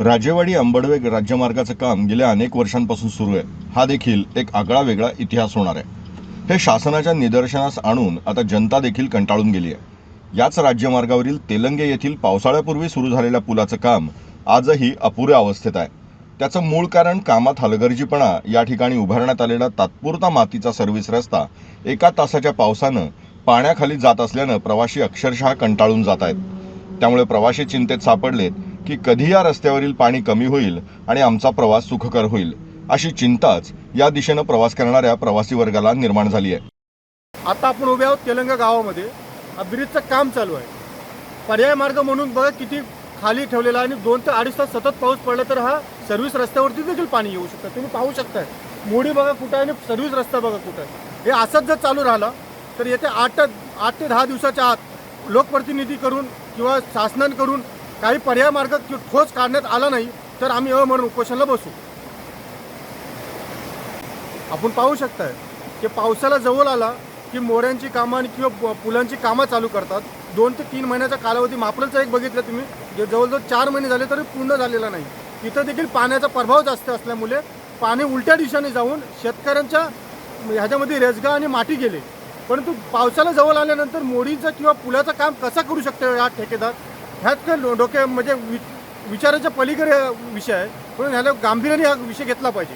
राजेवाडी अंबडवेग राज्यमार्गाचं काम गेल्या अनेक वर्षांपासून सुरू आहे. हा देखील एक आगळा वेगळा इतिहास होणार आहे. हे शासनाच्या निदर्शनास आणून आता जनता देखील कंटाळून गेली आहे. याच राज्यमार्गावरील तेलंगे येथील पावसाळ्यापूर्वी सुरू झालेल्या पुलाचं काम आजही अपुऱ्या अवस्थेत आहे. त्याचं मूळ कारण कामात हलगर्जीपणा या ठिकाणी उभारण्यात आलेला तात्पुरता मातीचा सर्व्हिस रस्ता एका तासाच्या पावसानं पाण्याखाली जात असल्यानं प्रवासी अक्षरशः कंटाळून जात आहेत. त्यामुळे प्रवासी चिंतेत सापडलेत की कधी या रस्त्यावरील पाणी कमी होईल आणि आमचा प्रवास सुखकर होईल अशी चिंताच या दिशेनं प्रवास करणाऱ्या प्रवासी वर्गाला निर्माण झाली आहे. आता आपण उभे आहोत तेलंगा गावामध्ये. ब्रिजचं काम चालू आहे. पर्याय मार्ग म्हणून बघा किती खाली ठेवलेला आहे आणि दोन ते अडीच तास सतत पाऊस पडला तर हा सर्व्हिस रस्त्यावरती देखील पाणी येऊ शकतं. तुम्ही पाहू शकताय. मोडी बघा कुठं आहे आणि सर्व्हिस रस्ता बघा कुठं आहे. हे असंच जर चालू राहिलं तर येत्या आठ आठ ते दहा दिवसाच्या आत लोकप्रतिनिधी करून किंवा शासनांकडून काही पर्याय मार्ग ठोस काढण्यात आला नाही तर आम्ही अ म्हणून उपोषणाला बसू. आपण पाहू शकताय की पावसाला जवळ आला की मोऱ्यांची कामं आणि किंवा पुलांची कामं चालू करतात. दोन ते तीन महिन्याचा कालावधी मापलचं एक बघितलं तुम्ही. जे जवळजवळ चार महिने झाले तरी पूर्ण झालेला नाही. तिथं देखील पाण्याचा प्रभाव जास्त असल्यामुळे पाणी उलट्या दिशेने जाऊन शेतकऱ्यांच्या ह्याच्यामध्ये रेसगा आणि माती गेले. परंतु पावसाला जवळ आल्यानंतर मोडीचं किंवा पुलाचं काम कसं करू शकतो हा ठेकेदार? ह्यात काय डोके म्हणजे वि विचाराच्या पलीकडे विषय आहे. म्हणून ह्याला गांभीर्याने हा विषय घेतला पाहिजे.